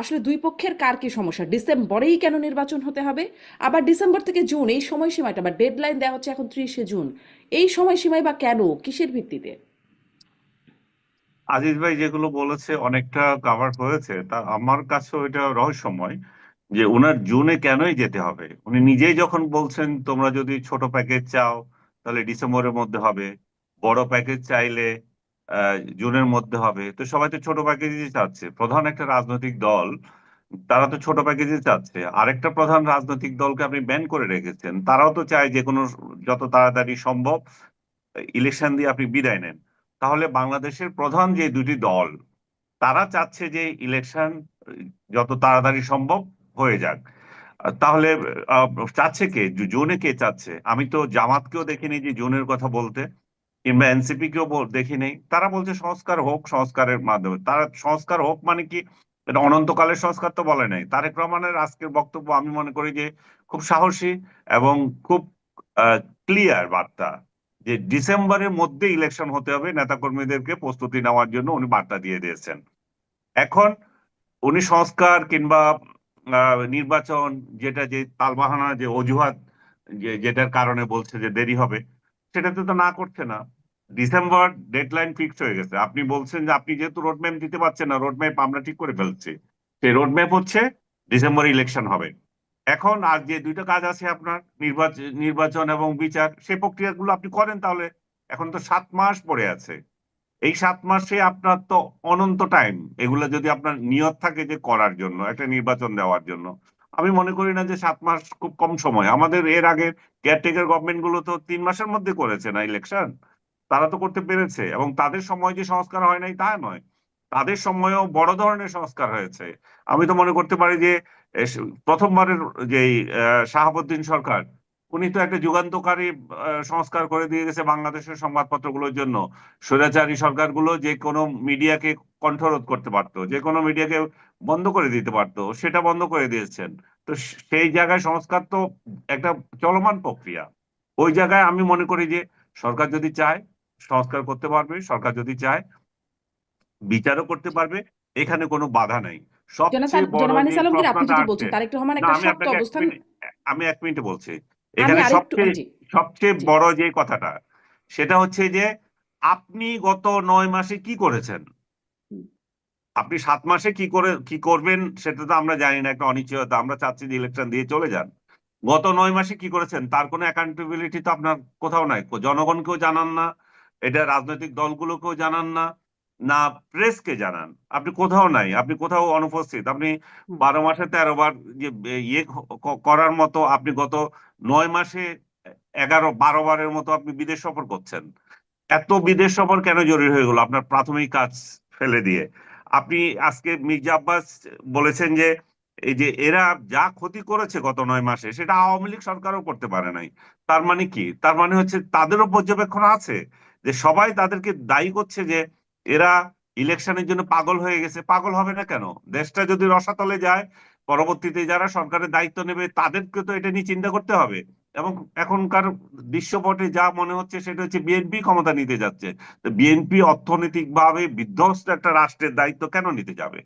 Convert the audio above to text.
আসলে দুই পক্ষের কার কি সমস্যা? ডিসেম্বরেই কেন নির্বাচন হতে হবে? আবার ডিসেম্বর থেকে জুন, এই সময়সীমাটা বা ডেডলাইন দেওয়া হচ্ছে এখন ত্রিশে জুন, এই সময়সীমায় বা কেন? কিসের ভিত্তিতে? আজিজ ভাই যেগুলো বলেছে অনেকটা কাভার হয়েছে তা আমার কাছেও এটা রহস্যময় যে ওনার জুনে কেনই যেতে হবে? উনি নিজেই যখন বলছেন, তোমরা যদি ছোট প্যাকেজ চাও, তাহলে ডিসেম্বরের মধ্যে হবে। বড় প্যাকেজ চাইলে জুনের মধ্যে হবে। তো সবাই তো ছোট প্যাকেজই চাচ্ছে। প্রধান একটা রাজনৈতিক দল, তারা তো ছোট প্যাকেজই চাচ্ছে। আরেকটা প্রধান রাজনৈতিক দলকে আপনি ব্যান করে রেখেছেন। তারাও তো চায় যে কোনো যত তাড়াতাড়ি সম্ভব ইলেকশন দিয়ে আপনি বিদায় নেন। তাহলে বাংলাদেশের প্রধান যে দুটি দল, তারা চাচ্ছে যে ইলেকশন যত তাড়াতাড়ি সম্ভব হয়ে যাক। তাহলে চাচ্ছে কে? জোনে কে চাচ্ছে? আমি তো জামাতকেও দেখিনি যে জোনের কথা বলতে। কিংবা এনসিপি কেও বল- দেখিনি তারা বলছে সংস্কার হোক, সংস্কারের মাধ্যমে। তারা সংস্কার হোক মানে কি? এটা অনন্তকালের সংস্কার তো বলে নাই। তারেক রহমানের আজকের বক্তব্য আমি মনে করি যে খুব সাহসী এবং খুব ক্লিয়ার বার্তা যে ডিসেম্বরের মধ্যে ইলেকশন হতে হবে। নেতাকর্মীদেরকে প্রস্তুতি নেওয়ার জন্য উনি বার্তা দিয়ে দিয়েছেন। এখন উনি সংস্কার কিংবা নির্বাচন যেটা যে তালবাহানা, যে অজুহাত যেটার কারণে বলছে যে দেরি হবে, সেটাতে তো না করছে না। ডিসেম্বর ডেডলাইন ফিক্স হয়ে গেছে। আপনি বলছেন যে আপনি যেহেতু রোডম্যাপ দিতে পারছেন না, রোডম্যাপ আমরা ঠিক করে ফেলছি। সেই রোডম্যাপ হচ্ছে ডিসেম্বর ইলেকশন হবে। এখন আর যে দুইটা কাজ আছে আপনার নির্বাচন নির্বাচন এবং বিচার সেই প্রক্রিয়াগুলো আপনি করেন তাহলে এখন তো সাত মাস পড়ে আছে। এই সাত মাসে আপনার তো অনন্ত টাইম। এগুলো যদি আপনার নিয়ত থাকে যে করার জন্য, একটা নির্বাচন দেওয়ার জন্য। আমি মনে করি না যে সাত মাস খুব কম সময়। আমাদের এর আগে কেয়ারটেকার গভর্নমেন্টগুলো তো তিন মাসের মধ্যে করেছে না ইলেকশন? তারা তো করতে পেরেছে এবং তাদের সময় যে সংস্কার হয় নাই তা নয়। তাদের সময়েও বড় ধরনের সংস্কার হয়েছে। আমি তো মনে করতে পারি যে প্রথমবারের যে শাহাবুদ্দিন সরকার, উনি তো একটা যুগান্তকারী সংস্কার করে দিয়ে গেছে বাংলাদেশের সংবাদপত্রগুলোর জন্য। স্বৈরাচারী সরকারগুলো যে কোনো মিডিয়াকে কণ্ঠরোধ করতে পারতো, যে কোনো মিডিয়াকে বন্ধ করে দিতে পারতো, সেটা বন্ধ করে দিয়েছেন। তো সেই জায়গায় সংস্কার তো একটা চলমান প্রক্রিয়া। ওই জায়গায় আমি মনে করি যে, সরকার যদি চায় সংস্কার করতে পারবে সরকার যদি চায় বিচারও করতে পারবে এখানে কোনো বাধা নাই। আমি এক মিনিট মিনিটে বলছি। এখানে সবচেয়ে সবচেয়ে বড় যে কথাটা সেটা হচ্ছে যে আপনি গত নয় মাসে কি করেছেন? আপনি সাত মাসে কি করে কি করবেন সেটা তো আমরা জানি না একটা অনিশ্চয়তা। আমরা চাচ্ছি যে ইলেকশন দিয়ে চলে যান। গত নয় মাসে কি করেছেন? তার কোনো অ্যাকাউন্টেবিলিটি তো আপনার কোথাও নাই। জনগণকেও জানান না। এটা রাজনৈতিক দলগুলোকেও জানান না না প্রেসকে জানান। আপনি কোথাও নাই আপনি কোথাও অনুপস্থিত। আপনি বারো মাসে তেরো বার যে ইয়ে করার মতো আপনি গত নয় মাসে এগারো বারো বারের মতো আপনি বিদেশ সফর করছেন। এত বিদেশ সফর কেন জরুরি হয়ে গেল আপনার প্রাথমিক কাজ ফেলে দিয়ে? আপনি আজকে মির্জা আব্বাস বলেছেন যে এই যে এরা যা ক্ষতি করেছে গত নয় মাসে সেটা আওয়ামী লীগ সরকারও করতে পারে নাই। তার মানে কি? তার মানে হচ্ছে তাদেরও পর্যবেক্ষণ আছে। যে সবাই তাদেরকে দায়ী করছে যে এরা ইলেকশনের জন্য পাগল হয়ে গেছে। পাগল হবে না কেন? দেশটা যদি রসাতলে যায়, পরবর্তীতে যারা সরকারের দায়িত্ব নেবে, তাদেরকে তো এটা নিয়ে চিন্তা করতে হবে। এবং এখনকার দৃশ্যপটে যা মনে হচ্ছে, সেটা হচ্ছে বিএনপি ক্ষমতা নিতে যাচ্ছে। বিএনপি অর্থনৈতিকভাবে বিধ্বস্ত একটা রাষ্ট্রের দায়িত্ব কেন নিতে যাবে?